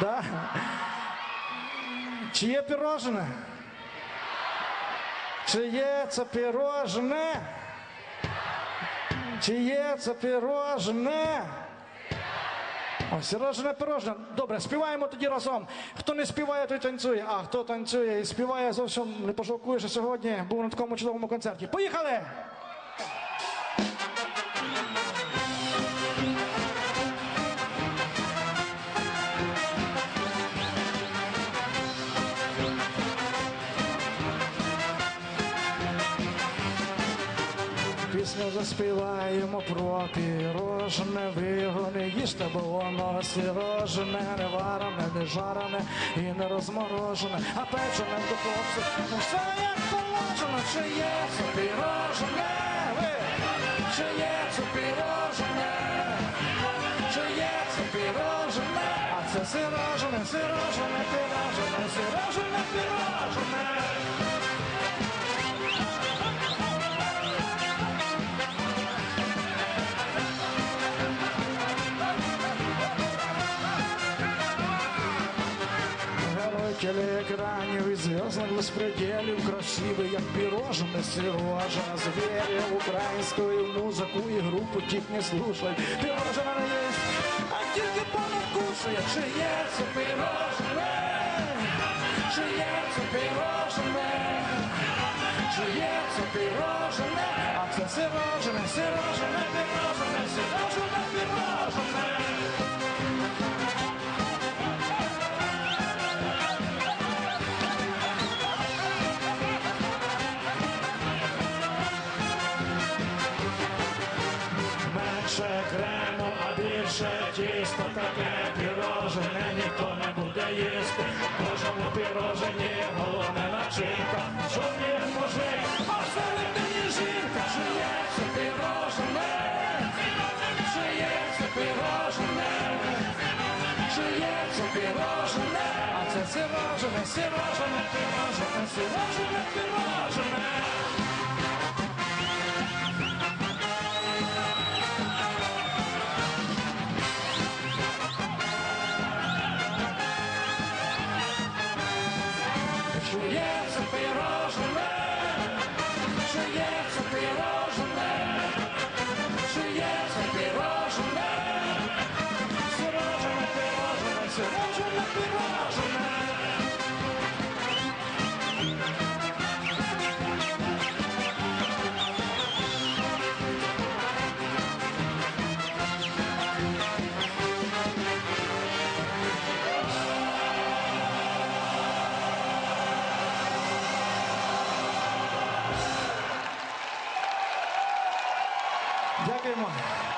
Да? Чи є пірожне? Чи є це пірожне? Чи є це пірожне? О, сірожне пирожне. Добре, співаємо тоді разом. Хто не співає, той танцює. А хто танцює і співає, зовсім не пожалкує, що сьогодні був на такому чудовому концерті. Поїхали! Пісню заспіваємо про пірожне, ви його не їжте, бо воно сірожене, не варене, не жарене і не розморожене, а печене в духовці. Ну все як положено, чи є це пірожне, чи є це пірожне, чи є це пірожне, а це сирожене, сирожене, пірожене, сирожене, пірожене. Герой телеэкранів і звездных беспределів Красивий, як пирожне Сережа Зверев Українською музику і групу тік не слушай Пирожне не есть, а тільки понакушує Чи є це пирожне? Чи є це пирожне? Чи є це пирожне? А це сирожне, сирожне, пирожне, сирожне, Менше крему, а більше тісто таке пірожене ніхто не буде їсти. Кожному пірожені головне начинка. Що є мужик, а всередині жінка. Чи є це пірожене? Чи є це пірожене? Чи є це пірожене? А це сирожене, сирожене, пірожене, сирожене, пірожене. 500円も。